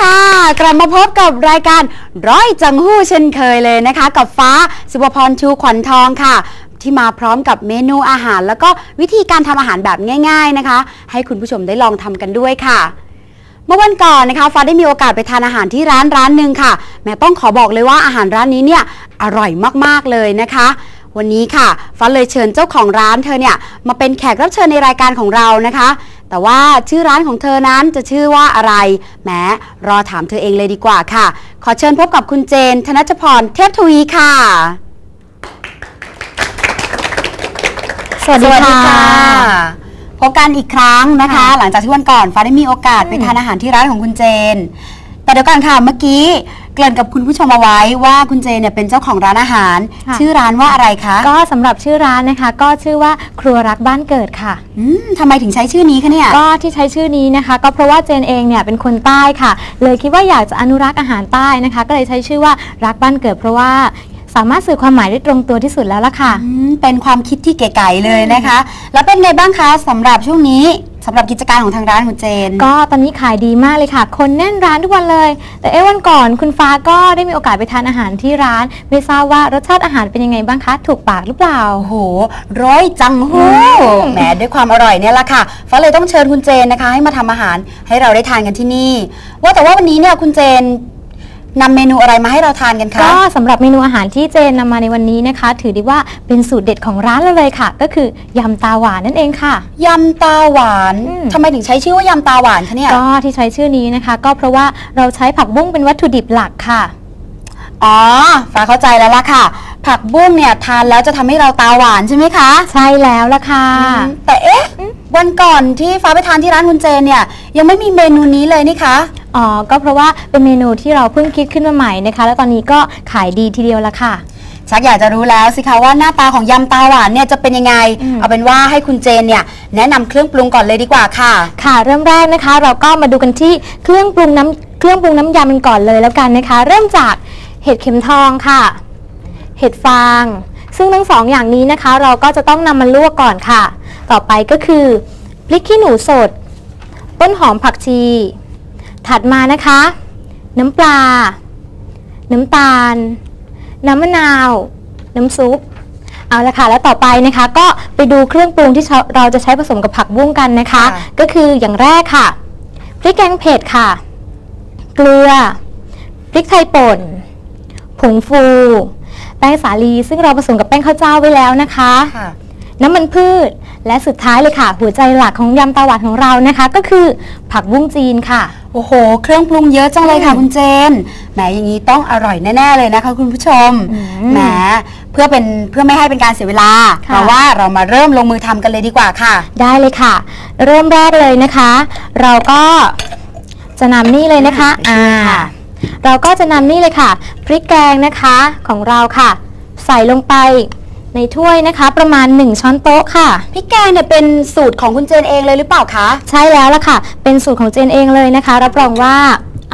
ค่ะ กลับมาพบกับรายการร้อยจังหู้เช่นเคยเลยนะคะ กับฟ้าสุภพรชูขวัญทองค่ะ ที่มาพร้อมกับเมนูอาหาร แล้วก็วิธีการทำอาหารแบบง่าย ๆนะคะ ให้คุณผู้ชมได้ลองทำกันด้วยค่ะ เมื่อวันก่อนนะคะ ฟ้าได้มีโอกาสไปทานอาหารที่ร้านร้านหนึ่งค่ะแม่ต้องขอบอกเลยว่าอาหารร้านนี้เนี่ยอร่อยมากๆเลยนะคะวันนี้ค่ะฟ้าเลยเชิญเจ้าของร้านเธอเนี่ยมาเป็นแขกรับเชิญในรายการของเรานะคะ แต่ว่าชื่อร้านของเธอนั้นจะชื่อว่าอะไรแหมรอถามเธอเองเลยดีกว่าค่ะ ขอเชิญพบกับคุณเจน ธนชพรเทพทวีค่ะ สวัสดีค่ะพบกันอีกครั้งนะคะ หลังจากที่วันก่อนฟ้าได้มีโอกาสไปทานอาหารที่ร้านของคุณเจน แต่เดี๋ยวก่อนค่ะเมื่อกี้เกริ่นกับคุณผู้ชมเอาไว้ว่าคุณเจนเนี่ยเป็นเจ้าของร้านอาหาร ค่ะ ชื่อร้านว่าอะไรคะก็สำหรับชื่อร้านนะคะ ก็ชื่อว่าครัวรักบ้านเกิดค่ะ อืมทำไมถึงใช้ชื่อนี้คะเนี่ย ก็ที่ใช้ชื่อนี้นะคะ ก็เพราะว่าเจนเองเนี่ยเป็นคนใต้ค่ะ เลยคิดว่าอยากจะอนุรักษ์อาหารใต้นะคะ ก็เลยใช้ชื่อว่ารักบ้านเกิด เพราะว่าสามารถสื่อความหมายได้ตรงตัวที่สุดแล้วล่ะค่ะ อืมเป็นความคิดที่เก๋ไก่เลยนะคะ แล้วเป็นไงบ้างคะสำหรับช่วงนี้ สำหรับกิจการของทางร้านคุณเจน ก็ตอนนี้ขายดีมากเลยค่ะ คนแน่นร้านทุกวันเลย แต่เอ๊ะวันก่อนคุณฟ้าก็ได้มีโอกาสไปทานอาหารที่ร้าน ไม่ทราบว่ารสชาติอาหารเป็นยังไงบ้างคะ ถูกปากหรือเปล่า โอ้โห ร้อยจังหู้อืมแหมด้วยความอร่อยเนี่ยแหละค่ะ ฟ้าเลยต้องเชิญคุณเจนนะคะ ให้มาทำอาหารให้เราได้ทานกันที่นี่ ว่าแต่ว่าวันนี้เนี่ยคุณเจน นำเมนูอะไรมาให้เราทานกันคะ ก็สำหรับเมนูอาหารที่เจนนำมาในวันนี้นะคะ ถือได้ว่าเป็นสูตรเด็ดของร้านเราเลยค่ะ ก็คือยำตาหวานนั่นเองค่ะ ยำตาหวานอืม ทำไมถึงใช้ชื่อว่ายำตาหวานคะเนี่ย ก็ที่ใช้ชื่อนี้นะคะ ก็เพราะว่าเราใช้ผักบุ้งเป็นวัตถุดิบหลักค่ะ อ๋อฟ้าเข้าใจแล้วล่ะค่ะ ผักบุ้งเนี่ยทานแล้วจะทำให้เราตาหวานใช่ไหมคะ ใช่แล้วล่ะค่ะอืมแต่เอ๊ะ วันก่อนที่ฟ้าไปทานที่ร้านคุณเจนเนี่ย ยังไม่มีเมนูนี้เลยนี่คะ อ๋อ ก็เพราะว่าเป็นเมนูที่เราเพิ่งคิดขึ้นมาใหม่นะคะ แล้วตอนนี้ก็ขายดีทีเดียวละค่ะ ชักอยากจะรู้แล้วสิคะว่าหน้าตาของยำตาหวานเนี่ยจะเป็นยังไง อืม เอาเป็นว่าให้คุณเจนเนี่ยแนะนำเครื่องปรุงก่อนเลยดีกว่าค่ะ ค่ะ เริ่มแรกนะคะ เราก็มาดูกันที่เครื่องปรุงน้ำเครื่องปรุงน้ำยำกันก่อนเลยแล้วกันนะคะ เริ่มจาก เห็ดเข็มทองค่ะ เห็ดฟาง ซึ่งทั้งสองอย่างนี้นะคะ เราก็จะต้องนำมาลวกก่อนค่ะ ต่อไปก็คือพริกขี้หนูสด ต้นหอมผักชี ถัดมานะคะ น้ำปลา น้ำตาล น้ำมะนาว น้ำซุปเอาละค่ะ แล้วต่อไปนะคะ ก็ไปดูเครื่องปรุงที่เราจะใช้ผสมกับผักบุ้งกันนะคะค่ะก็คืออย่างแรกค่ะพริกแกงเผ็ดค่ะ เกลือพริกไทยป่น ผงฟู แป้งสาลีซึ่งเราผสมกับแป้งข้าวเจ้าไว้แล้วนะคะ ค่ะ น้ำมันพืช และสุดท้ายเลยค่ะ หัวใจหลักของยำตาหวานของเรานะคะ ก็คือผักบุ้งจีนค่ะ โอ้โห เครื่องปรุงเยอะจังเลยค่ะอืมคุณเจน แหมอย่างนี้ต้องอร่อยแน่ๆเลยนะคะคุณผู้ชม อืมแหม เพื่อเป็นเพื่อไม่ให้เป็นการเสียเวลา ค่ะ เพราะว่าเรามาเริ่มลงมือทำกันเลยดีกว่าค่ะ ได้เลยค่ะ เริ่มแรกเลยนะคะ เราก็จะนำนี่เลยนะคะ อ่าอ่า เราก็จะนำนี่เลยค่ะ พริกแกงนะคะของเราค่ะ ใส่ลงไปในถ้วยนะคะ ประมาณ 1 ช้อนโต๊ะค่ะ พริกแกงเนี่ยเป็นสูตรของคุณเจนเองเลยหรือเปล่าคะ ใช่แล้วล่ะค่ะ เป็นสูตรของเจนเองเลยนะคะ รับรองว่า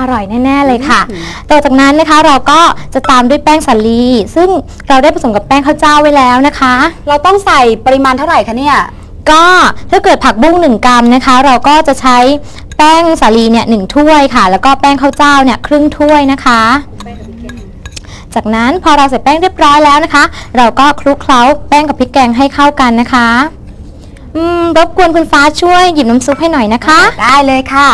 อร่อยแน่ๆเลยค่ะอืมต่อจากนั้นนะคะเราก็จะตามด้วยแป้งสาลี ซึ่งเราได้ผสมกับแป้งข้าวเจ้าไว้แล้วนะคะ เราต้องใส่ปริมาณเท่าไหร่คะเนี่ย ก็ถ้าเกิดผักบุ้งหนึ่งกรัมนะคะ เราก็จะใช้แป้งสาลีเนี่ยหนึ่งถ้วยค่ะ แล้วก็แป้งข้าวเจ้าเนี่ยครึ่งถ้วยนะคะ จากนั้นพอเราใส่แป้งเรียบร้อยแล้วนะคะ เราก็คลุกเคล้าแป้งกับพริกแกงให้เข้ากันนะคะอืมรบกวนคุณฟ้าช่วยหยิบน้ำซุปให้หน่อยนะคะ ได้เลยค่ะ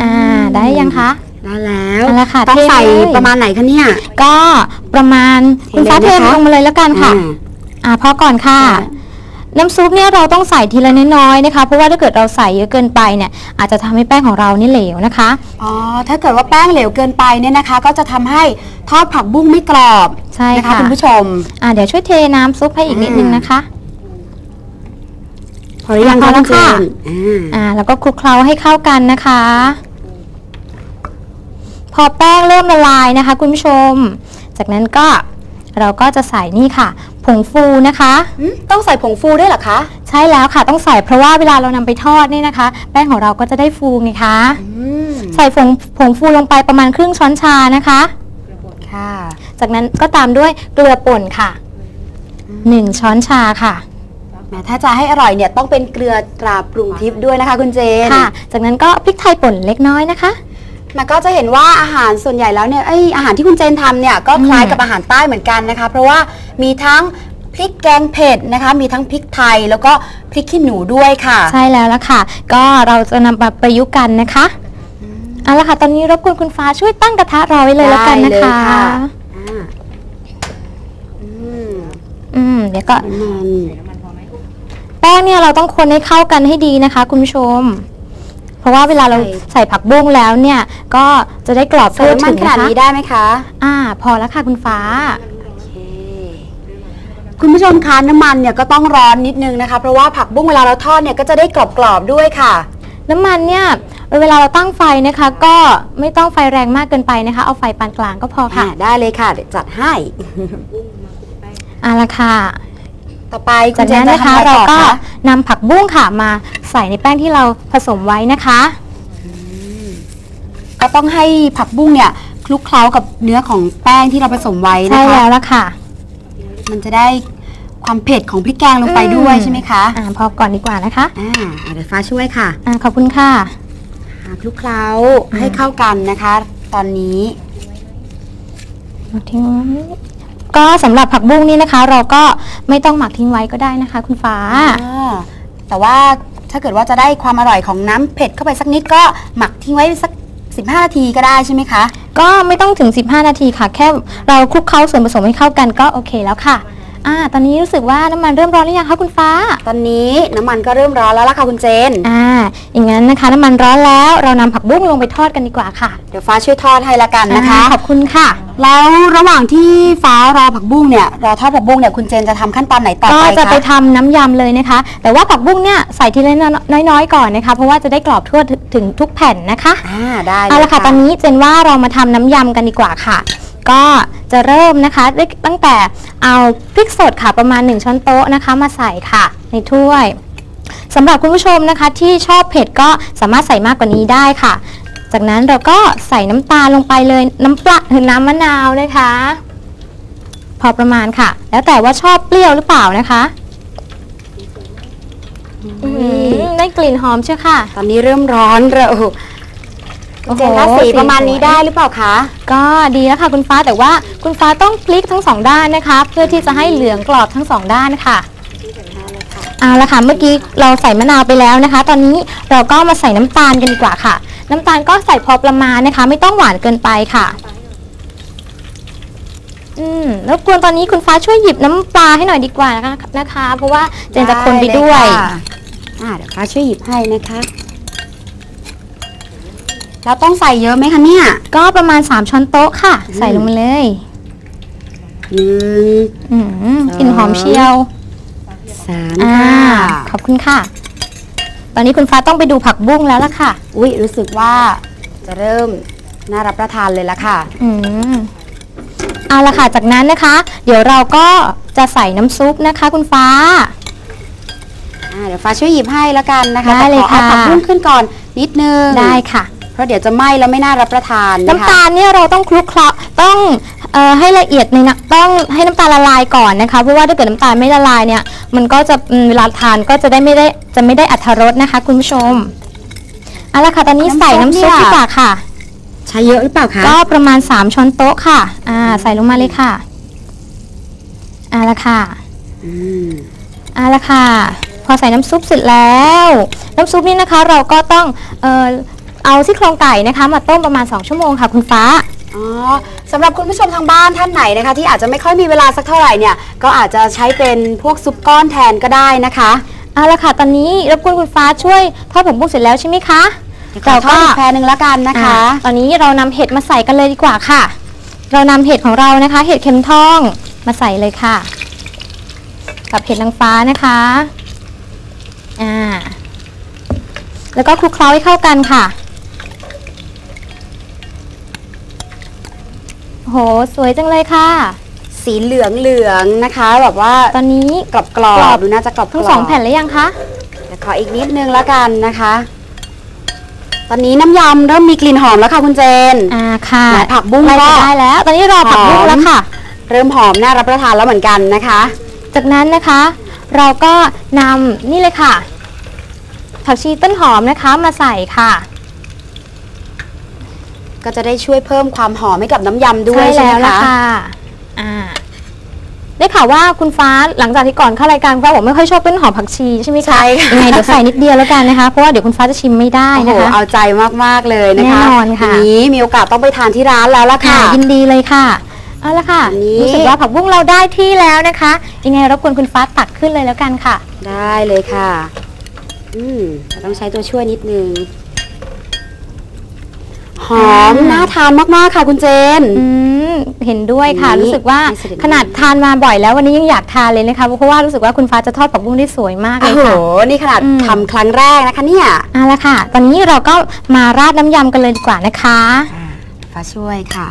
อ่าได้ยังคะ ได้แล้วเอาละค่ะต้องใส่เทเลย ประมาณไหนคะเนี่ย ก็ประมาณคุณฟ้าเทเทเลยนะคะ ลงมาเลยแล้วกันค่ะอืมอ่าพอก่อนค่ะค่ะ น้ำซุปเนี่ยเราต้องใส่ทีละน้อยๆนะคะ เพราะว่าถ้าเกิดเราใส่เยอะเกินไปเนี่ยอาจจะทำให้แป้งของเรานี่เหลวนะคะ อ๋อ ถ้าเกิดว่าแป้งเหลวเกินไปเนี่ยนะคะ ก็จะทำให้ทอดผักบุ้งไม่กรอบใช่นะคะค่ะ คุณผู้ชม อ่าเดี๋ยวช่วยเทน้ำซุปให้อีกนิดนึงนะคะ พอหรือยังพอคะแล้คุวณเจค่ะนอ่า อ่าแล้วก็คลุกเคล้าให้เข้ากันนะคะ พอแป้งเริ่มละลายนะคะ คุณผู้ชม จากนั้นก็เราก็จะใส่นี่ค่ะ ผงฟูนะคะอืมต้องใส่ผงฟูด้วยเหรอคะ ใช่แล้วค่ะต้องใส่เพราะว่าเวลาเรานำไปทอดนี่นะคะ แป้งของเราก็จะได้ฟูไงคะอืมใส่ผงผงฟูลงไปประมาณครึ่งช้อนชานะคะค่ะ จากนั้นก็ตามด้วยเกลือป่นค่ะหนึ่งช้อนชาค่ะแหมถ้าจะให้อร่อยเนี่ยต้องเป็นเกลือตราปรุงทิพย์ด้วยนะคะคุณเจนค่ะ จากนั้นก็พริกไทยป่นเล็กน้อยนะคะมันก็จะเห็นว่าอาหารส่วนใหญ่แล้วเนี่ยไอยอาหารที่คุณเจนทำเนี่ยก็คล้ายอืมกับอาหารใต้เหมือนกันนะคะ เพราะว่า มีทั้งพริกแกงเผ็ดนะคะ มีทั้งพริกไทยแล้วก็พริกขี้หนูด้วยค่ะ ใช่แล้วละค่ะ ก็เราจะนำมาประยุกต์กันนะคะเอาละค่ะ ตอนนี้รบกวนคุณฟ้าช่วยตั้งกระทะรอไว้เลยแล้วกันนะได้เลยคะค่ะอ่าอืมอืมเดี๋ยวก็น้ำมันแป้งเนี่ยเราต้องคนให้เข้ากันให้ดีนะคะ คุณผู้ชม เพราะว่าเวลาเราใส่ผักบุ้งแล้วเนี่ย ก็จะได้กรอบใส่ทั่วน้ำมัถึนงขนานะดคะนี้ได้ไหมคะ อ่า พอแล้วค่ะคุณฟ้าโอเคคุณผู้ชมคะน้ำมันเนี่ยก็ต้องร้อนนิดนึงนะคะ เพราะว่าผักบุ้งเวลาเราทอดเนี่ยก็จะได้กรอบๆด้วยค่ะ น้ำมันเนี่ยเวลาเราตั้งไฟนะคะ ก็ไม่ต้องไฟแรงมากเกินไปนะคะ เอาไฟปานกลางก็พอค่ะค่ะได้เลยค่ะเดี๋ยวจัดให้เอาละค่ะ ต่อไปคุจากณเจนั้นนจะนะคะทำอะไรเราต่อก็คะนำผักบุ้งค่ะมาใส่ในแป้งที่เราผสมไว้นะคะ ก็ต้องให้ผักบุ้งเนี่ยคลุกเคล้ากับเนื้อของแป้งที่เราผสมไว้ใช่นะคะ แล้วละค่ะ มันจะได้ความเผ็ดของพริกแกงลงไปด้วยใช่ไหมคะอ่าพอก่อนดีกว่านะคะอ่าเดี๋ยวฟ้าช่วยค่ะอ่าขอบคุณค่ะอ่าคลุกเคล้าให้เข้ากันนะคะ ตอนนี้หมักทิ้งไว้ก็สำหรับผักบุ้งนี่นะคะ เราก็ไม่ต้องหมักทิ้งไว้ก็ได้นะคะ คุณฟ้าอ่าแต่ว่าถ้าเกิดว่าจะได้ความอร่อยของน้ำเผ็ดเข้าไปสักนิดก็หมักทิ้งไว้สัก 15นาทีก็ได้ใช่ไหมคะ ก็ไม่ต้องถึง 15 นาทีค่ะ แค่เราคลุกเคล้าส่วนผสมให้เข้ากันก็โอเคแล้วค่ะ อ่าตอนนี้รู้สึกว่าน้ำมันเริ่มร้อนหรือยังคะคุณฟ้า ตอนนี้น้ำมันก็เริ่มร้อนแล้วล่ะค่ะคุณเจน อ่า อย่างนั้นนะคะน้ำมันร้อนแล้วเรานำผักบุ้งลงไปทอดกันดีกว่าค่ะเดี๋ยวฟ้าช่วยทอดให้ละกันนะคะอ่าขอบคุณค่ะ แล้วระหว่างที่ฟ้ารอผักบุ้งเนี่ยรอทอดผักบุ้งเนี่ยคุณเจนจะทำขั้นตอนไหนต่อก็ไปจะไปคะทำน้ำยำเลยนะคะ แต่ว่าผักบุ้งเนี่ยใส่ทีละน้อยๆก่อนนะคะ เพราะว่าจะได้กรอบทั่วถึงทุกแผ่นนะคะ อ่าได้เอาละค่ะ ตอนนี้เจนว่าเรามาทำน้ำยำกันดีกว่าค่ะ ก็จะเริ่มนะคะได้ตั้งแต่เอาพริกสดค่ะประมาณ 1 ช้อนโต๊ะนะคะ มาใส่ค่ะในถ้วยสำหรับคุณผู้ชมนะคะที่ชอบเผ็ดก็สามารถใส่มากกว่านี้ได้ค่ะ จากนั้นเราก็ใส่น้ำตาลลงไปเลยน้ำปลาหรือน้ำมะนาวนะคะ พอประมาณค่ะ แล้วแต่ว่าชอบเปรี้ยวหรือเปล่านะคะอื้อหือได้กลิ่นหอมเชียวค่ะ ตอนนี้เริ่มร้อนเร็ว คุณเจนคะโอ้โหสีสีประมาณสวยนี้ได้หรือเปล่าคะ ก็ดีแล้วค่ะคุณฟ้าแต่ว่าคุณฟ้าต้องพลิกทั้งสองด้านนะคะ เพื่อที่จะให้เหลืองกรอบทั้งสองด้านค่ะเอาละค่ะเมื่อกี้เราใส่มะนาวไปแล้วนะคะ ตอนนี้เราก็มาใส่น้ำตาลกันดีกว่าค่ะ น้ำตาลก็ใส่พอประมาณนะคะ ไม่ต้องหวานเกินไปค่ะ อืมแล้วกวนตอนนี้คุณฟ้าช่วยหยิบน้ำปลาให้หน่อยดีกว่านะคะนะคะ เพราะว่าเจนจะคนไปด้วยไเลค่ะอ่าเดี๋ยวฟ้าช่วยหยิบให้นะคะ เราต้องใส่เยอะไหมคะเนี่ย ก็ประมาณ 3 ช้อนโต๊ะค่ะ ใส่ลงมาเลยหนึ่งอืมกลิ่นหอมเชียวสามอ่าค่ะขอบคุณค่ะ ตอนนี้คุณฟ้าต้องไปดูผักบุ้งแล้วล่ะค่ะ อุ้ยรู้สึกว่าจะเริ่มน่ารับประทานเลยละค่ะ อืมเอาละค่ะ จากนั้นนะคะ เดี๋ยวเราก็จะใส่น้ำซุปนะคะ คุณฟ้าอ่าเดี๋ยวฟ้าช่วยหยิบให้แล้วกันนะคะได้เลยแต่ขอเอาค่ะผักบุ้งขึ้นก่อนนิดนึง ได้ค่ะเพ ราะเดี๋ยวจะไหม้แล้วไม่น่ารับประทานนะคะน้ำตาลเนี่ยเราต้องคลุกเคล้าต้องเอ่อให้ละเอียดในน้ำต้องให้น้ำตาลละลายก่อนนะคะเพราะว่าถ้าเกิดน้ำตาลไม่ละลายเนี่ยมันก็จะอืมเวลาทานก็จะได้ไม่ได้จะไม่ได้อัตรสนะคะ คุณผู้ชมเอาละค่ะตอนนี้ใส่น้ำซุปดีกว่าค่ะ ใช้เยอะหรือเปล่าคะก็ประมาณ 3 ช้อนโต๊ะค่ะ อ่า ใส่ลงมาเลยค่ะเอาละค่ะ อืมเอาละค่ะ พอใส่น้ำซุปเสร็จแล้ว น้ำซุปนี่นะคะเราก็ต้องเอ่อ เอาซี่โครงไก่นะคะมาต้มประมาณ 2 ชั่วโมงค่ะคุณฟ้า อ๋อสำหรับคุณผู้ชมทางบ้านท่านไหนนะคะ ที่อาจจะไม่ค่อยมีเวลาสักเท่าไหร่เนี่ย ก็อาจจะใช้เป็นพวกซุปก้อนแทนก็ได้นะคะเอาละค่ะตอนนี้รบกวนคุณฟ้าช่วยทอดผมบุ้งเสร็จแล้วใช่ไหมคะขอทอดอีกแพรหนึ่งละกันนะคะอ่าตอนนี้เรานำเห็ดมาใส่กันเลยดีกว่าค่ะ เรานำเห็ดของเรานะคะ เห็ดเข็มทองมาใส่เลยค่ะ กับเห็ดนางฟ้านะคะอ่าแล้วก็คลุกเคล้าให้เข้ากันค่ะ โอ้โหสวยจังเลยค่ะ สีเหลืองเหลืองๆนะคะ แบบว่าตอนนี้กรอบกรอบกรอบดูน่าจะกรอบๆทั้งสองแผ่นแล้วยังคะเดี๋ยวขออีกนิดนึงละกันนะคะ ตอนนี้น้ำยำเริ่มมีกลิ่นหอมแล้วค่ะคุณเจนอ่าค่ะไหนผักบุ้งใกล้ก็จะได้แล้ว ตอนนี้รอผักบุ้งหอมแล้วค่ะ เริ่มหอมน่ารับประทานแล้วเหมือนกันนะคะ จากนั้นนะคะ เราก็นำนี่เลยค่ะผักชีต้นหอมนะคะมาใส่ค่ะ ก็จะได้ช่วยเพิ่มความหอมให้กับน้ำยำด้วยใช่ใช่แล้วไหมล่ะคะ ค่ะอ่าได้ข่าวว่าคุณฟ้าหลังจากที่ก่อนเข้ารายการคุณฟ้าบอกไม่ค่อยชอบต้นหอมผักชีใช่ไหมคะใช่ค่ะ ยังไงเดี๋ยวใส่นิดเดียวแล้วกันนะคะ เพราะว่าเดี๋ยวคุณฟ้าจะชิมไม่ได้โอ้โหนะคะ เอาใจมากๆเลยนะคะแน่นอนค่ะ ทีนี้มีโอกาสต้องไปทานที่ร้านแล้วล่ะค่ะ ค่ะยินดีเลยค่ะเอาละค่ะอันนี้ รู้สึกว่าผักบุ้งเราได้ที่แล้วนะคะ ยังไงรบกวนคุณฟ้าตักขึ้นเลยแล้วกันค่ะ ได้เลยค่ะ อืมแต่ต้องใช้ตัวช่วยนิดนึง หอมอ่าน่าทานมากๆค่ะคุณเจน อืมเห็นด้วยค่ะอันนี้รู้สึกว่าให้เสด็จขนาดทานมาบ่อยแล้ววันนี้ยังอยากทานเลยนะคะเพราะว่ารู้สึกว่าคุณฟ้าจะทอดผักบุ้งได้สวยมากเลโอ้ยโห ค่ะ นี่ขนาดอืม ทำครั้งแรกนะคะเนี่ยเอาละค่ะ ตอนนี้เราก็มาราดน้ำยำกันเลยดีกว่านะคะ ฟ้าช่วยค่ะ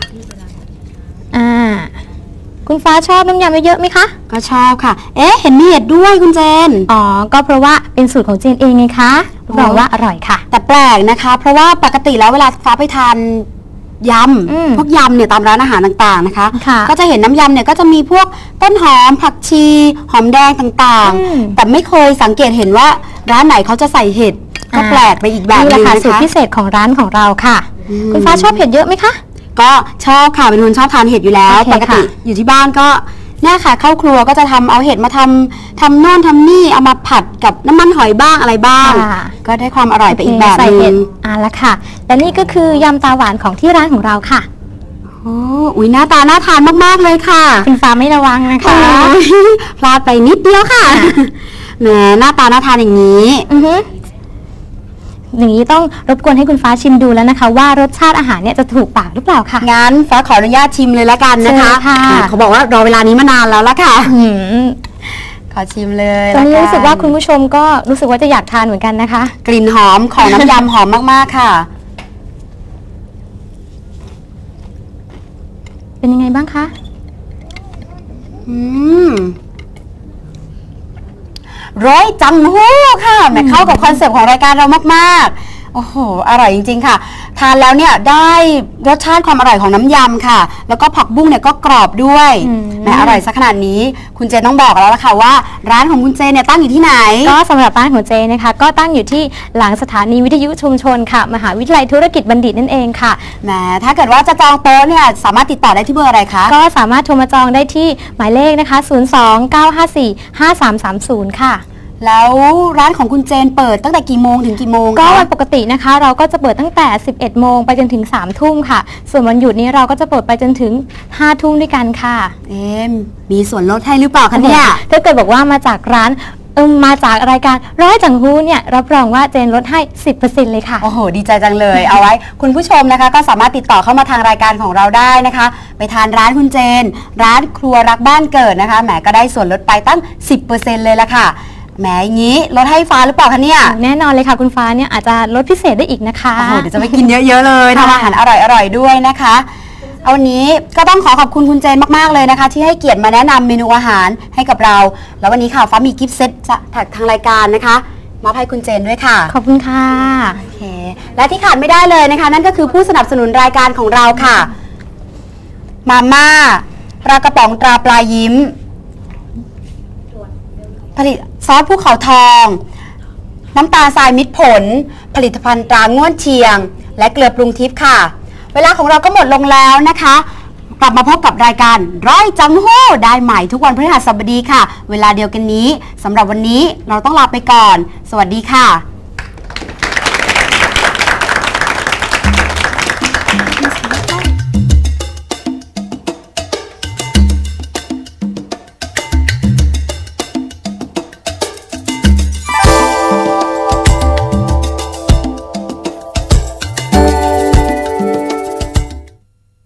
อ่า คุณฟ้าชอบน้ำยำเยอะๆไหมคะก็ชอบค่ะ เอ๊ะ เห็นมีเห็ดด้วยคุณเจน อ๋อก็เพราะว่าเป็นสูตรของเจนเองไงคะรับรองว่าอร่อยค่ะ แต่แปลกนะคะ เพราะว่าปกติแล้วเวลาฟ้าไปทานยอืมำพวกยำเนี่ยตามร้านอาหารต่างๆนะคะ ค่ะก็จะเห็นน้ำยำเนี่ยก็จะมีพวกต้นหอมผักชี หอมแดงต่างอืม ๆ แต่ไม่เคยสังเกตเห็นว่าร้านไหนเขาจะใส่เห็ดก็อ่าแปลกไปอีกแบบหนี่นึแหละงค่ะนะสูตรคะ พิเศษของร้านของเราค่ะ อืม คุณฟ้าชอบเผ็ดเยอะไหมคะ ก็ชอบค่ะเป็นคนชอบทานเห็ดอยู่แล้ว โอเคปกติค่ะอยู่ที่บ้านก็เนี่ยค่ะเข้าครัวก็จะทำเอาเห็ดมาทำทำโน่นทำนี่เอามาผัดกับน้ำมันหอยบ้างอะไรบ้าง ค่ะ ก็ได้ความอร่อยไปอีกแบบใส่หเห็นึดงอ่าละค่ะ และนี่ก็คือยำตาหวานของที่ร้านของเราค่ะ โอ้อุ้ยหน้าตาน่าทานมากๆเลยค่ะ คุณฟ้าไม่ระวังนะคะพลาดไปนิดเดียวค่ะ แหมหน้าตาน่าทานอย่างนี้ อือฮึ อย่างนี้ต้องรบกวนให้คุณฟ้าชิมดูแล้วนะคะ ว่ารสชาติอาหารเนี่ยจะถูกปากหรือเปล่าค่ะงั้นฟ้าขออนุญาตชิมเลยละกันนะคะเชิญค่ะแหมเขาบอกว่ารอเวลานี้มานานแล้วละค่ะ อืมขอชิมเลยตอนนี้ละนรู้สึกว่าคุณผู้ชมก็รู้สึกว่าจะอยากทานเหมือนกันนะคะ กลิ่นหอมของน้ำยำหอมมาก ๆ ค่ะ เป็นยังไงบ้างคะ อืม ร้อยจังหู้ค่ะแหมเข้ากับคอนเซปต์ของรายการเรามากๆ อ้โห อร่อยจริง ๆ ค่ะ ทานแล้วเนี่ยได้รสชาติความอร่อยของน้ำยำค่ะ แล้วก็ผักบุ้งเนี่ยก็กรอบด้วยอืม แหมอร่อยสักขนาดนี้ คุณเจนต้องบอกแล้วล่ะค่ะว่า ร้านของคุณเจนเนี่ยตั้งอยู่ที่ไหน ก็สำหรับร้านของเจนะคะ ก็ตั้งอยู่ที่หลังสถานีวิทยุชุมชนค่ะ มหาวิทยาลัยธุรกิจบัณฑิตนั่นเองค่ะ แหมถ้าเกิดว่าจะจองโต๊ะเนี่ยสามารถติดต่อได้ที่เบอร์อะไรคะ ก็สามารถโทรมาจองได้ที่หมายเลขนะคะ 029545330 ค่ะ แล้วร้านของคุณเจนเปิดตั้งแต่กี่โมงถึงกี่โมงก็คะวันปกตินะคะ เราก็จะเปิดตั้งแต่ 11 โมงไปจนถึง 3 ทุ่มค่ะ ส่วนวันหยุดนี้เราก็จะเปิดไปจนถึง 5 ทุ่มด้วยกันค่ะเอ๊ะมีส่วนลดให้หรือเปล่าคะเนี่ย ถ้าเกิดบอกว่ามาจากร้านเอมมาจากรายการร้อยจังหูเนี่ยรับรองว่าเจนลดให้ 10%เลยค่ะ โอ้โห ดีใจจังเลย เอาไว้ คุณผู้ชมนะคะ ก็สามารถติดต่อเข้ามาทางรายการของเราได้นะคะ ไปทานร้านคุณเจน ร้านครัวรักบ้านเกิดนะคะ แหมก็ได้ส่วนลดไปตั้ง 10%เลยละค่ะ แหมอย่างนี้ลดให้ฟ้าหรือเปล่าคะเนี่ยแน่นอนเลยค่ะคุณฟ้าเนี่ยอาจจะลดพิเศษได้อีกนะคะ โอ้โหเดี๋ยวจะไปกินเยอะๆเลยค่ะทำอาหารอร่อยๆด้วยนะคะเอาวันนี้ก็ต้องขอขอบคุณคุณเจนมากๆเลยนะคะ ที่ให้เกียรติมาแนะนำเมนูอาหารให้กับเรา แล้ววันนี้ค่ะฟ้ามีกิฟต์เซตจากทางรายการนะคะมอบให้คุณเจนด้วยค่ะ ขอบคุณค่ะโอเคและที่ขาดไม่ได้เลยนะคะ นั่นก็คือผู้สนับสนุนรายการของเราค่ะมาม่าปลากระป๋องตราปลายิ้ม ผลิต ซอสภูเขาทอง น้ำตาลทรายมิตรผล ผลิตภัณฑ์ตราง่วนเชียง และเกลือปรุงทิพย์ค่ะ เวลาของเราก็หมดลงแล้วนะคะ กลับมาพบกับรายการร้อยจังโห้ได้ใหม่ทุกวันพฤหัสบดีค่ะ เวลาเดียวกันนี้สำหรับวันนี้เราต้องลาไปก่อน สวัสดีค่ะ